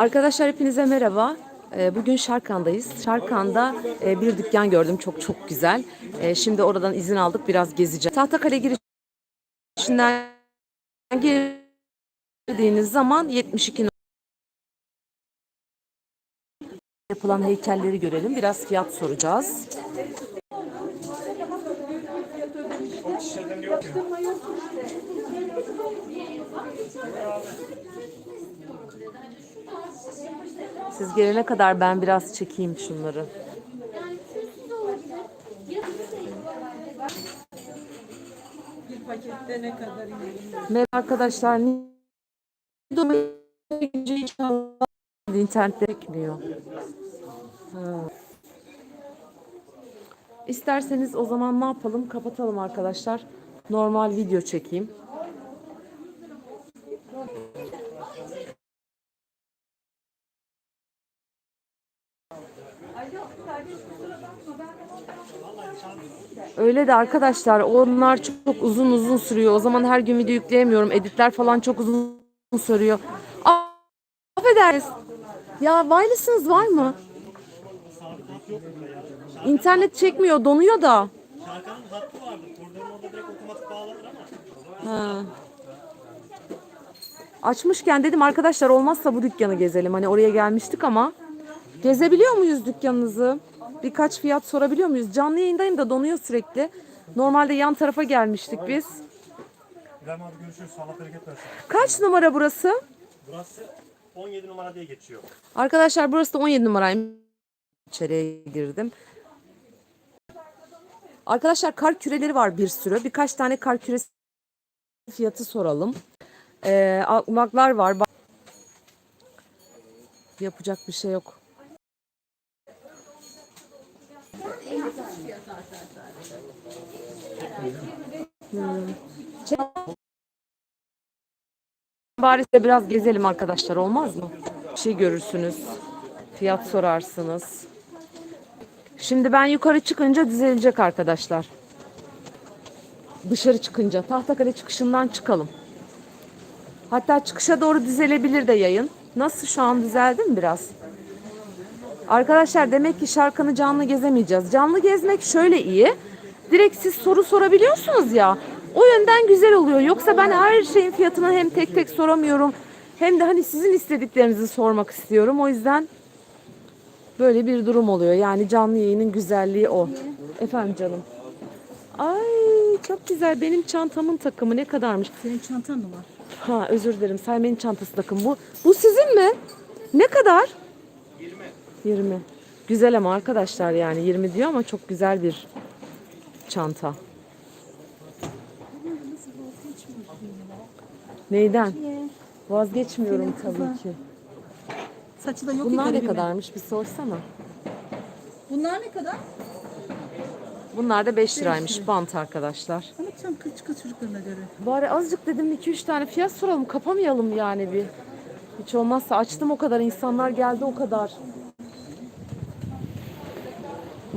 Arkadaşlar hepinize merhaba. Ee, Bugün Şarkan'dayız. Şarkan'da e, bir dükkan gördüm çok çok güzel. Ee, Şimdi oradan izin aldık biraz gezeceğiz. Tahtakale girişinden girdiğiniz zaman 72 yapılan heykelleri görelim. Biraz fiyat soracağız. Siz gelene kadar ben biraz çekeyim şunları. Bir pakette ne kadar? Merhaba arkadaşlar. İnternette çekmiyor. Ha. İsterseniz o zaman ne yapalım? Kapatalım arkadaşlar. Normal video çekeyim. Öyle de arkadaşlar onlar çok, uzun uzun sürüyor. O zaman her gün video yükleyemiyorum. Editler falan çok uzun sürüyor. Affederiz. Ya wireless'ınız var mı? İnternet çekmiyor, donuyor da. Ha. Açmışken dedim arkadaşlar olmazsa bu dükkanı gezelim. Hani oraya gelmiştik ama gezebiliyor muyuz dükkanınızı? Birkaç fiyat sorabiliyor muyuz? Canlı yayındayım da donuyor sürekli. Normalde yan tarafa gelmiştik biz. İbrahim abi görüşürüz. Allah bereket versin. Kaç numara burası? Burası 17 numara diye geçiyor. Arkadaşlar burası da 17 numarayım. İçeriye girdim. Arkadaşlar kar küreleri var bir sürü. Birkaç tane kar küresi fiyatı soralım. Ee, almaklar var. Yapacak bir şey yok. Hmm. Bari size biraz gezelim arkadaşlar olmaz mı? Bir şey görürsünüz. Fiyat sorarsınız. Şimdi ben yukarı çıkınca düzelecek arkadaşlar. Dışarı çıkınca Tahtakale çıkışından çıkalım. Hatta çıkışa doğru düzelebilir de yayın. Nasıl şu an düzeldi mi biraz? Arkadaşlar demek ki şarkını canlı gezemeyeceğiz. Canlı gezmek şöyle iyi. Direkt siz soru sorabiliyorsunuz ya. O yönden güzel oluyor. Yoksa ben her şeyin fiyatını hem tek tek soramıyorum. Hem de hani sizin istediklerinizi sormak istiyorum. O yüzden böyle bir durum oluyor. Yani canlı yayının güzelliği o. Efendim canım. Ay çok güzel. Benim çantamın takımı ne kadarmış? Senin çantan mı var? Ha özür dilerim. Saymen'in çantası takım bu. Bu sizin mi? Ne kadar? 20. 20. Güzel ama arkadaşlar yani 20 diyor ama çok güzel bir çanta. Neyden? Vazgeçmiyorum tabii ki. Saçı da yok Bunlar ne kadarmış bir sorsana. Bunlar ne kadar? Bunlar da 5 liraymış bant arkadaşlar. Ama tam kız kız çocuklarına göre. Bari azıcık dedim 2-3 tane fiyat soralım kapamayalım yani bir. Hiç olmazsa açtım o kadar insanlar geldi o kadar.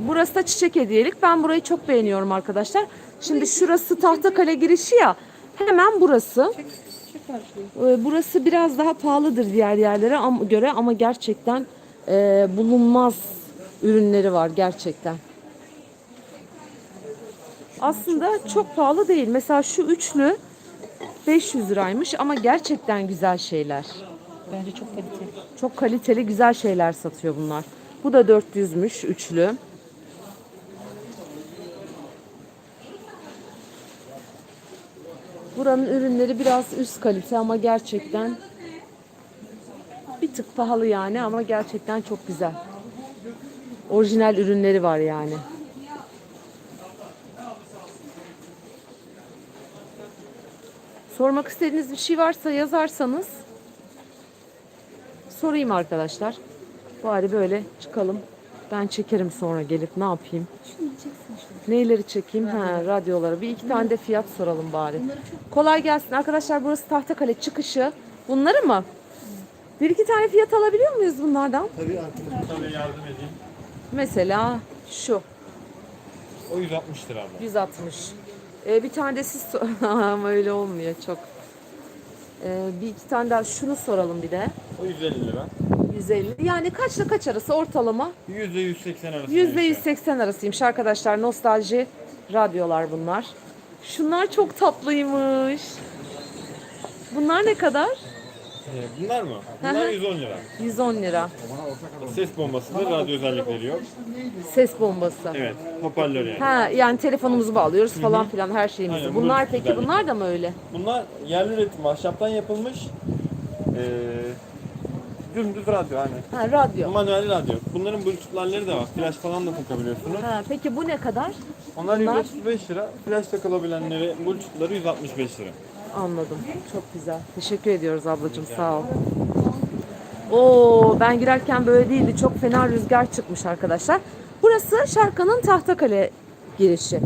Burası da çiçek hediyelik. Ben burayı çok beğeniyorum arkadaşlar. Şimdi şurası Tahtakale girişi ya. Hemen burası. Ee, Burası biraz daha pahalıdır diğer yerlere göre ama gerçekten e, bulunmaz ürünleri var gerçekten. Aslında çok pahalı değil. Mesela şu üçlü 500 liraymış ama gerçekten güzel şeyler. Bence çok kaliteli. Çok kaliteli güzel şeyler satıyor bunlar. Bu da 400'müş üçlü. Buranın ürünleri biraz üst kalite ama gerçekten bir tık pahalı yani ama gerçekten çok güzel. Orijinal ürünleri var yani. Sormak istediğiniz bir şey varsa yazarsanız sorayım arkadaşlar. Bari böyle çıkalım. Ben çekerim sonra gelip ne yapayım? Şunu çeksin işte. Neyleri çekeyim? Ha, radyoları. Bir iki tane de fiyat soralım bari. Kolay gelsin arkadaşlar. Burası Tahtakale çıkışı. Bunları mı? Bir iki tane fiyat alabiliyor muyuz bunlardan? Tabii arkadaşım. Tabii yardım edeyim. Mesela şu O 160 lira abla. 160. Ee, bir tane de siz sor- ama öyle olmuyor çok. Ee, bir iki tane daha şunu soralım bir de. O 150 lira. 150. Yani kaçla kaç arası ortalama? Yüzde 180 arası. Yüzde 180 arasıymış arkadaşlar. Nostalji radyolar bunlar. Şunlar çok tatlıymış. Bunlar ne kadar? Ee, bunlar mı? Bunlar 110 lira. 110 lira. Ses bombasıdır, radyo özellikleri yok. Ses bombası. Evet, hoparlör yani. Ha yani telefonumuzu bağlıyoruz falan filan her şeyimizi. Aynen, bunlar Bluetooth peki özellik. bunlar da mı öyle? Bunlar yerli üretim, ahşaptan yapılmış. Ee, dümdüz radyo hani. Ha radyo. Manuel radyo. Bunların bluetooth'larları da var. Flash falan da takabiliyorsunuz. Ha peki bu ne kadar? Onlar Bunlar? 135 lira. Flash takılabilenleri, bluetooth'ları 165 lira. Anladım. Çok güzel. Teşekkür ediyoruz ablacığım. Sağ ol. Oo, ben girerken böyle değildi. Çok fena rüzgar çıkmış arkadaşlar. Burası Şarka'nın Tahtakale girişi.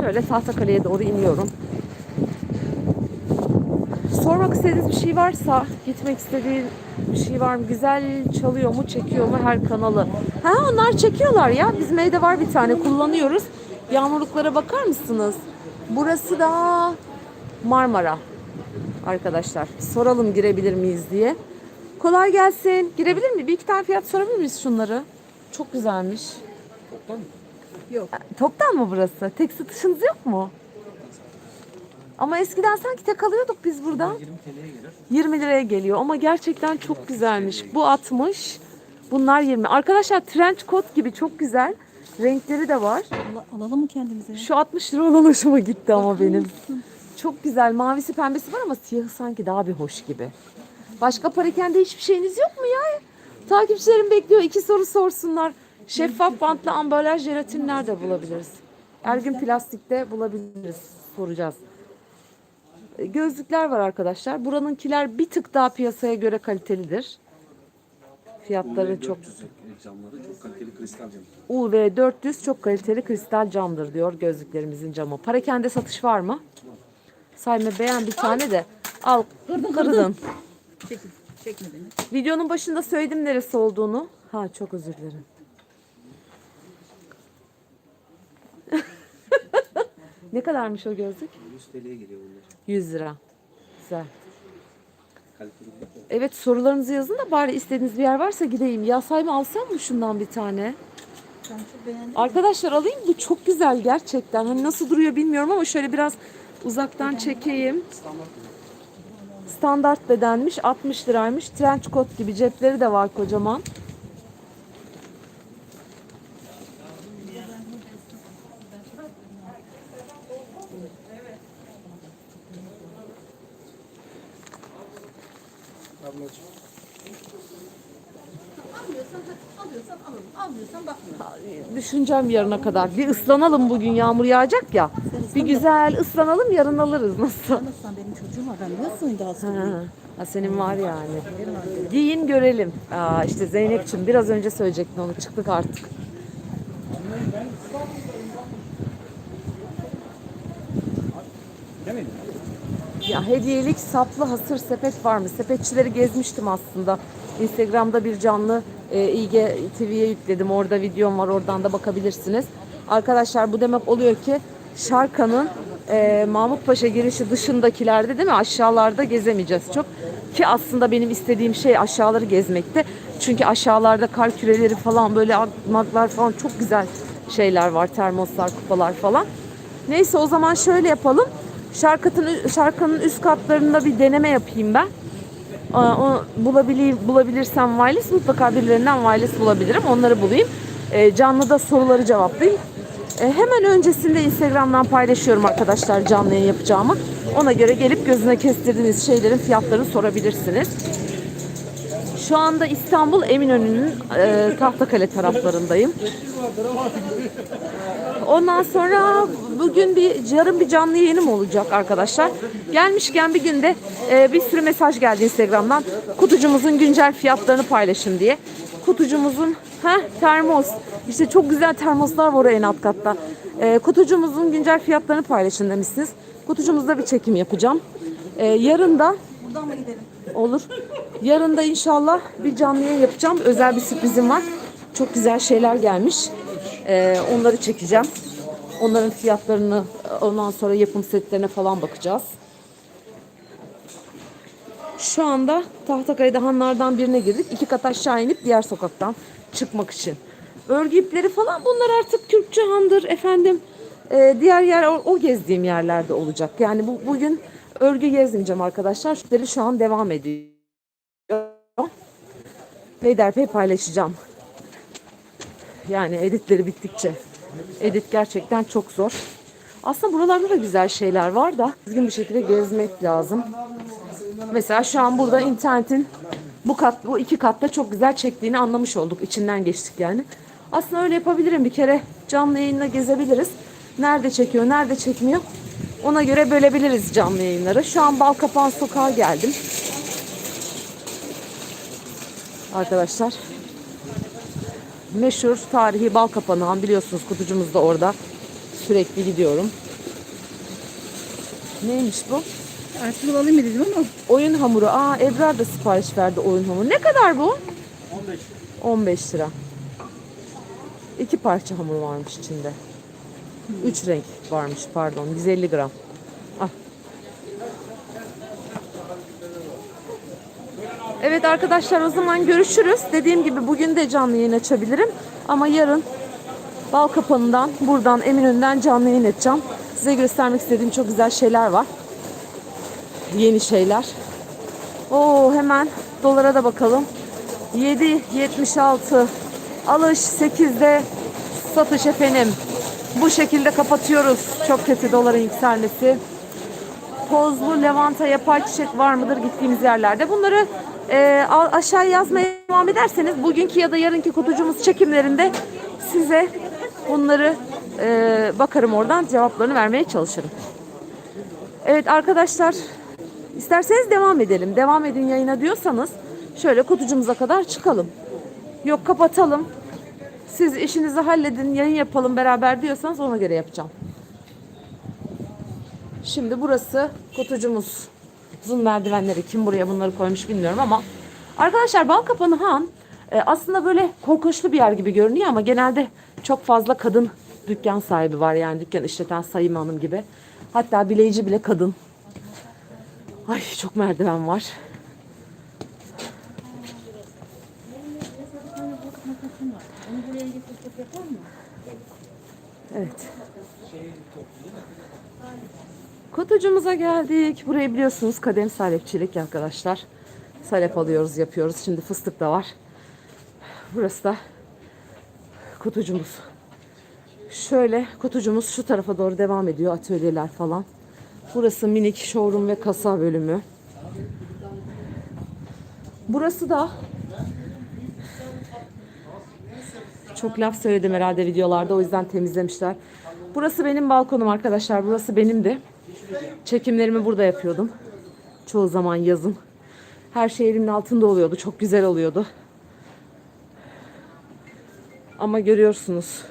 Şöyle Tahtakale'ye doğru iniyorum. Sormak istediğiniz bir şey varsa, gitmek istediğin bir şey var mı? Güzel çalıyor mu, çekiyor mu her kanalı? Ha onlar çekiyorlar ya. Bizim evde var bir tane kullanıyoruz. Yağmurluklara bakar mısınız? Burası da Marmara arkadaşlar. Soralım girebilir miyiz diye. Kolay gelsin. Girebilir mi? Bir iki tane fiyat sorabilir miyiz şunları? Çok güzelmiş. Yok. Toptan mı burası? Tek satışınız yok mu? Ama eskiden sanki tek alıyorduk biz buradan. 20 TL'ye gelir. 20 liraya geliyor ama gerçekten çok güzelmiş. Bu 60, bunlar 20. Arkadaşlar trench coat gibi çok güzel. Renkleri de var. Al- alalım mı kendimize? Şu 60 lira olan hoşuma gitti ama benim. Çok güzel. Mavisi pembesi var ama siyahı sanki daha bir hoş gibi. Başka parakende hiçbir şeyiniz yok mu ya? Takipçilerim bekliyor. iki soru sorsunlar. Şeffaf bantlı ambalaj jelatin nerede bulabiliriz? Ergün plastikte bulabiliriz. Soracağız. Gözlükler var arkadaşlar. Buranınkiler bir tık daha piyasaya göre kalitelidir. Fiyatları çok camları çok kaliteli kristal cam. UV 400 çok kaliteli kristal camdır diyor gözlüklerimizin camı. Parakende satış var mı? Sayma beğen bir tane de al kırdın. Çekil. Çekme beni. Videonun başında söyledim neresi olduğunu. Ha çok özür dilerim. Ne kadarmış o gözlük? 100 TL'ye geliyor bunlar. 100 lira. Güzel. Kaliteli bir Evet sorularınızı yazın da bari istediğiniz bir yer varsa gideyim. Ya sayma alsam mı şundan bir tane? Ben çok beğendim. Arkadaşlar alayım bu çok güzel gerçekten. Hani nasıl duruyor bilmiyorum ama şöyle biraz uzaktan çekeyim. Standart bedenmiş 60 liraymış. Trench coat gibi cepleri de var kocaman. Alıyorsan alalım. Almıyorsan bakma. Düşüneceğim yarına kadar. Bir ıslanalım bugün yağmur yağacak ya. Bir güzel ıslanalım yarın alırız nasıl? Anlatsan benim çocuğum var. Ben daha sonra. Ha, ha, senin var yani. Giyin görelim. Aa, işte Zeynep'ciğim biraz önce söyleyecektin onu. Çıktık artık. Hediyelik saplı hasır sepet var mı? Sepetçileri gezmiştim aslında. Instagram'da bir canlı e, İlge TV'ye yükledim. Orada videom var. Oradan da bakabilirsiniz. Arkadaşlar bu demek oluyor ki Şarka'nın e, Mahmut Paşa girişi dışındakilerde değil mi? Aşağılarda gezemeyeceğiz çok. Ki aslında benim istediğim şey aşağıları gezmekti. Çünkü aşağılarda kar küreleri falan böyle maglar falan çok güzel şeyler var. Termoslar, kupalar falan. Neyse o zaman şöyle yapalım. Şarkının, şarkının üst katlarında bir deneme yapayım ben. O bulabilir, bulabilirsem wireless mutlaka birilerinden wireless bulabilirim. Onları bulayım. E, canlıda soruları cevaplayayım. E, hemen öncesinde Instagram'dan paylaşıyorum arkadaşlar canlı yapacağımı. Ona göre gelip gözüne kestirdiğiniz şeylerin fiyatlarını sorabilirsiniz. Şu anda İstanbul Eminönü'nün e, Tahtakale taraflarındayım. Ondan sonra bugün bir yarın bir canlı yayınım olacak arkadaşlar. Gelmişken bir günde e, bir sürü mesaj geldi Instagram'dan. Kutucumuzun güncel fiyatlarını paylaşın diye. Kutucumuzun ha termos. İşte çok güzel termoslar var en alt katta. E, kutucumuzun güncel fiyatlarını paylaşın demişsiniz. Kutucumuzda bir çekim yapacağım. E, yarın da Buradan mı gidelim? Olur. Yarın da inşallah bir canlı yayın yapacağım. Özel bir sürprizim var. Çok güzel şeyler gelmiş. Ee, onları çekeceğim. Onların fiyatlarını ondan sonra yapım setlerine falan bakacağız. Şu anda Tahtakale'de hanlardan birine girdik. İki kat aşağı inip diğer sokaktan çıkmak için. Örgü ipleri falan bunlar artık Kürkçü handır efendim. Ee, diğer yer o, o gezdiğim yerlerde olacak. Yani bu, bugün örgü gezmeyeceğim arkadaşlar. Şutları şu an devam ediyor. Peyderpey paylaşacağım. Yani editleri bittikçe. Edit gerçekten çok zor. Aslında buralarda da güzel şeyler var da düzgün bir şekilde gezmek lazım. Mesela şu an burada internetin bu kat bu iki katta çok güzel çektiğini anlamış olduk. İçinden geçtik yani. Aslında öyle yapabilirim bir kere canlı yayınla gezebiliriz. Nerede çekiyor, nerede çekmiyor. Ona göre bölebiliriz canlı yayınları. Şu an Balkapan Sokağa geldim. Arkadaşlar meşhur tarihi Balkapanı Han biliyorsunuz kutucumuz da orada. Sürekli gidiyorum. Neymiş bu? Artık alayım mı dedim ama Oyun hamuru. Aa Ebrar da sipariş verdi oyun hamuru. Ne kadar bu? 15 15 lira. İki parça hamur varmış içinde. Üç renk varmış pardon. 150 gram. Evet arkadaşlar o zaman görüşürüz. Dediğim gibi bugün de canlı yayın açabilirim. Ama yarın Bal Kapanı'ndan, buradan Eminönü'nden canlı yayın edeceğim. Size göstermek istediğim çok güzel şeyler var. Yeni şeyler. Oo hemen dolara da bakalım. 7.76 alış 8'de satış efendim. Bu şekilde kapatıyoruz. Çok kötü doların yükselmesi. Tozlu lavanta yapay çiçek var mıdır gittiğimiz yerlerde? Bunları e, a- aşağıya yazmaya devam ederseniz bugünkü ya da yarınki kutucumuz çekimlerinde size bunları e, bakarım oradan cevaplarını vermeye çalışırım. Evet arkadaşlar isterseniz devam edelim. Devam edin yayına diyorsanız şöyle kutucumuza kadar çıkalım. Yok kapatalım. Siz işinizi halledin, yayın yapalım beraber diyorsanız ona göre yapacağım. Şimdi burası kutucumuz. Uzun merdivenleri kim buraya bunları koymuş bilmiyorum ama arkadaşlar Balkapanı Han e, aslında böyle korkunçlu bir yer gibi görünüyor ama genelde çok fazla kadın dükkan sahibi var yani dükkan işleten Sayın Hanım gibi. Hatta bileyici bile kadın. Ay çok merdiven var. Evet. Kutucumuza geldik. Burayı biliyorsunuz kadem salepçilik arkadaşlar. Salep alıyoruz, yapıyoruz. Şimdi fıstık da var. Burası da kutucumuz. Şöyle kutucumuz şu tarafa doğru devam ediyor. Atölyeler falan. Burası minik showroom ve kasa bölümü. Burası da çok laf söyledim herhalde videolarda o yüzden temizlemişler. Burası benim balkonum arkadaşlar. Burası benimdi. Çekimlerimi burada yapıyordum. Çoğu zaman yazın. Her şey elimin altında oluyordu. Çok güzel oluyordu. Ama görüyorsunuz.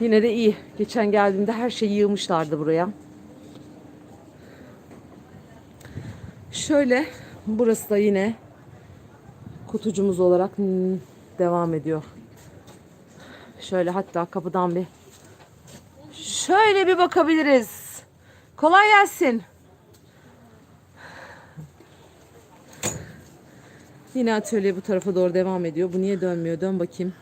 Yine de iyi. Geçen geldiğimde her şeyi yığmışlardı buraya. Şöyle burası da yine kutucumuz olarak devam ediyor. Şöyle hatta kapıdan bir şöyle bir bakabiliriz. Kolay gelsin. Yine atölye bu tarafa doğru devam ediyor. Bu niye dönmüyor? Dön bakayım.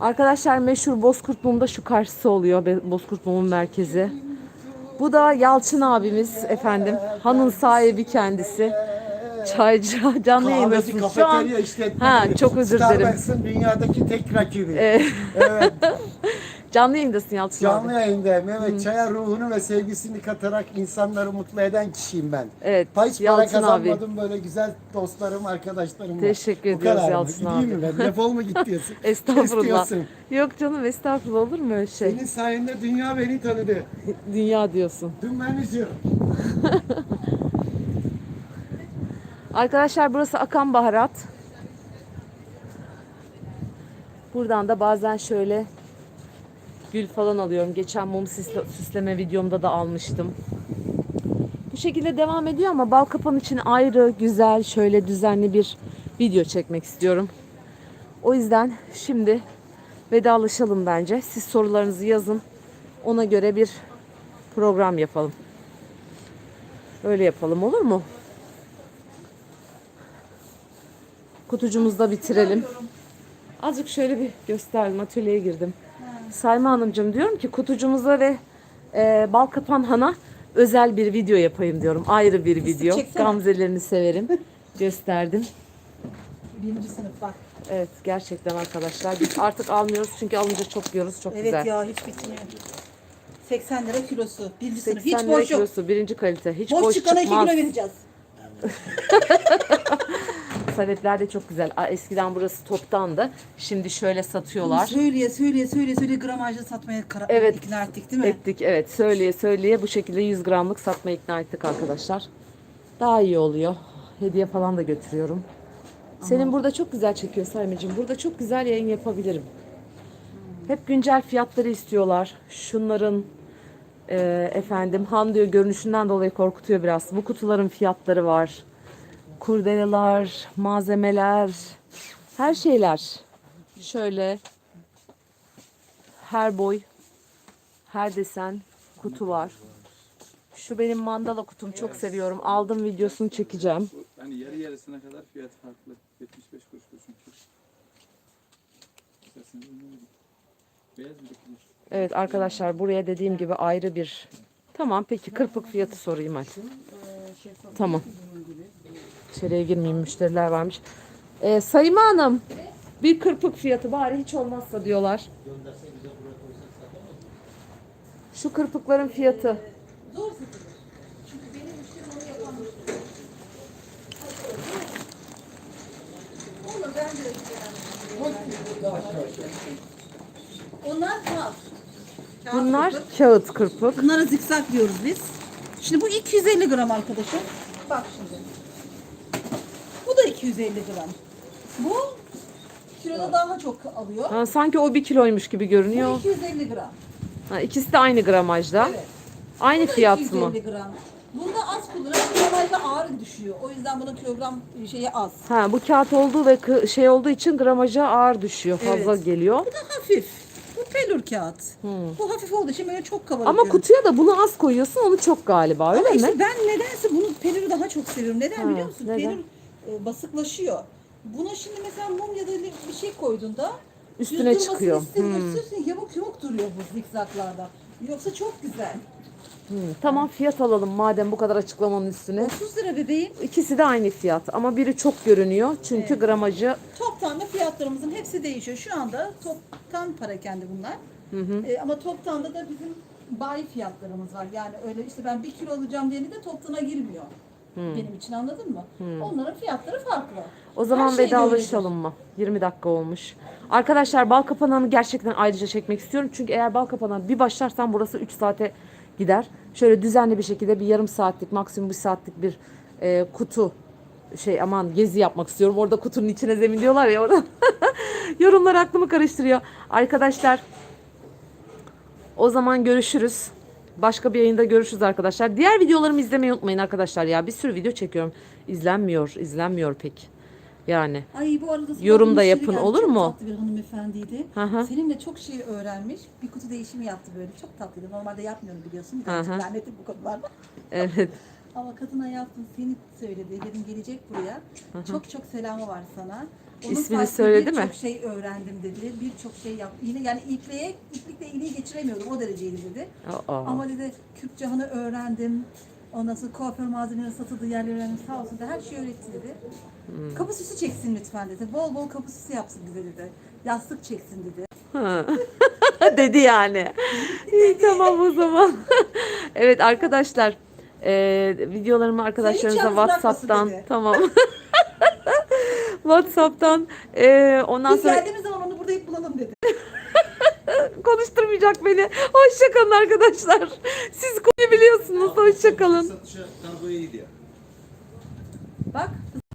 Arkadaşlar meşhur Bozkurt Mum'da şu karşısı oluyor. Bozkurt Mum'un merkezi. Bu da Yalçın abimiz efendim. Hanın sahibi kendisi. Çaycı canlı yayındasınız şu an. Ha, çok özür dilerim. Starbucks'ın dünyadaki tek rakibi. Evet, canlı yayındasın Yalçın canlı abi. yayındayım. Evet, çaya ruhunu ve sevgisini katarak insanları mutlu eden kişiyim ben. Evet, Hiç para Yalçın abi. kazanmadım böyle güzel dostlarım, arkadaşlarım var. Teşekkür Bu ediyoruz kadar mı? Yalçın Gideyim abi. mi ben? Defol mu git diyorsun? Estağfurullah. İstiyorsun. Yok canım estağfurullah olur mu öyle şey? Senin sayende dünya beni tanıdı. Dünya diyorsun. Dün ben izliyorum. Arkadaşlar burası Akan Baharat. Buradan da bazen şöyle gül falan alıyorum. Geçen mum süsle- süsleme videomda da almıştım. Bu şekilde devam ediyor ama bal kapan için ayrı, güzel, şöyle düzenli bir video çekmek istiyorum. O yüzden şimdi vedalaşalım bence. Siz sorularınızı yazın. Ona göre bir program yapalım. Öyle yapalım olur mu? Kutucumuzu da bitirelim. Azıcık şöyle bir gösterelim. Atölyeye girdim. Sayma Hanımcığım diyorum ki kutucumuza ve e, Balkapan Han'a özel bir video yapayım diyorum. Ayrı bir video. çeksene. Gamzelerini severim. Gösterdim. Birinci sınıf bak. Evet gerçekten arkadaşlar. Biz artık almıyoruz çünkü alınca çok yiyoruz. Çok Evet güzel. ya hiç bitmiyor. 80 lira kilosu. Birinci sınıf. 80 Hiç lira boş yok. kilosu birinci kalite. Hiç Boş, boş, çıkana 2 çıkmaz. kilo vereceğiz. Salepler de çok güzel. Eskiden burası toptandı. Şimdi şöyle satıyorlar. Söyleye söyleye söyleye söyleye gramajla satmaya karar Evet. ikna ettik değil mi? Ettik evet. Söyleye söyleye bu şekilde 100 gramlık satmaya ikna ettik arkadaşlar. Daha iyi oluyor. Hediye falan da götürüyorum. Senin burada çok güzel çekiyor Saymacığım. Burada çok güzel yayın yapabilirim. Hep güncel fiyatları istiyorlar. Şunların e, efendim Han diyor görünüşünden dolayı korkutuyor biraz. Bu kutuların fiyatları var. Kurdeleler, malzemeler, her şeyler. Şöyle her boy, her desen kutu var. Şu benim mandala kutum çok seviyorum. Aldım videosunu çekeceğim. Hani yarı yarısına kadar fiyat farklı. 75 kuruş çünkü. Evet arkadaşlar buraya dediğim gibi ayrı bir Tamam peki kırpık fiyatı sorayım hadi. Tamam. İçeriye girmeyeyim müşteriler varmış. Ee, Sayma Hanım bir kırpık fiyatı bari hiç olmazsa diyorlar. Şu kırpıkların fiyatı. Onlar kağıt. Bunlar kağıt kırpık. Bunlara zikzak diyoruz biz. Şimdi bu 250 gram arkadaşım. Bak şimdi. Bu da 250 gram. Bu kiloda daha çok alıyor. Ha, sanki o bir kiloymuş gibi Bu görünüyor. 250 gram. Ha, ikisi de aynı gramajda. Evet. Aynı Bu da fiyat mı? 250 gram. Bunda az kullanıyor, gramajda ağır düşüyor. O yüzden bunun kilogram şeyi az. Ha, bu kağıt olduğu ve kı- şey olduğu için gramaja ağır düşüyor. Fazla Evet. geliyor. Bu da hafif. Bu pelur kağıt. Bu hafif olduğu için böyle çok kabarık. Ama görünüyor. kutuya da bunu az koyuyorsun onu çok galiba öyle Ama mi? işte ben nedense bunu pelürü daha çok seviyorum. Neden Ha, biliyor musun? neden? Pelür e, basıklaşıyor. Buna şimdi mesela mum ya da bir şey koyduğunda Üstüne düz çıkıyor. istemiyorsun. Üstüne yamuk yamuk duruyor bu zikzaklarda. Yoksa çok güzel. Hmm, Tamam fiyat alalım madem bu kadar açıklamanın üstüne. 30 lira bebeğim. İkisi de aynı fiyat ama biri çok görünüyor çünkü gramajı Toptan da fiyatlarımızın hepsi değişiyor. Şu anda toptan para kendi bunlar. E, ama toptanda da bizim bayi fiyatlarımız var. Yani öyle işte ben bir kilo alacağım diyeni de toptana girmiyor. Benim için anladın mı? Onların fiyatları farklı. o zaman Her şey vedalaşalım mı? 20 dakika olmuş. Arkadaşlar bal kapanağını gerçekten ayrıca çekmek istiyorum. Çünkü eğer bal kapanağına bir başlarsam burası 3 saate gider. Şöyle düzenli bir şekilde bir yarım saatlik maksimum bir saatlik bir e, kutu şey aman gezi yapmak istiyorum. Orada kutunun içine zemin diyorlar ya orada. Yorumlar aklımı karıştırıyor. Arkadaşlar o zaman görüşürüz. Başka bir yayında görüşürüz arkadaşlar. Diğer videolarımı izlemeyi unutmayın arkadaşlar ya. Bir sürü video çekiyorum. İzlenmiyor, izlenmiyor pek. Yani. Ay bu arada Yorum da müşteri yapın, geldi. olur çok mu? tatlı bir hanımefendiydi. Hı. Seninle çok şey öğrenmiş. Bir kutu değişimi yaptı böyle. Çok tatlıydı. Normalde yapmıyorum biliyorsun. Hı hı. lanetim bu konularda. Evet. Ama kadına yaptım seni söyledi. Dedim gelecek buraya. Çok çok selamı var sana. İsmini sayesinde söyledi mi? Birçok şey öğrendim dedi. Birçok şey yap. Yine yani ipliğe, iplikle iğneyi geçiremiyordum. O dereceydi dedi. Aa. Ama dedi Kürk Cihan'ı öğrendim. Ondan sonra kuaför malzemeleri satıldığı yerleri öğrendim. Sağ olsun da her şeyi öğretti dedi. Hmm. Kapı süsü çeksin lütfen dedi. Bol bol kapı süsü yapsın bize dedi. Yastık çeksin dedi. dedi yani. İyi tamam o zaman. evet arkadaşlar. e, videolarımı arkadaşlarınıza WhatsApp'tan tamam. WhatsApp'tan e, ondan Biz sonra geldiğimiz zaman onu burada hep bulalım dedi. konuşturmayacak beni. Hoşçakalın arkadaşlar. Siz konuyu biliyorsunuz. Hoşçakalın. Satışa kargoya gidiyor. Bak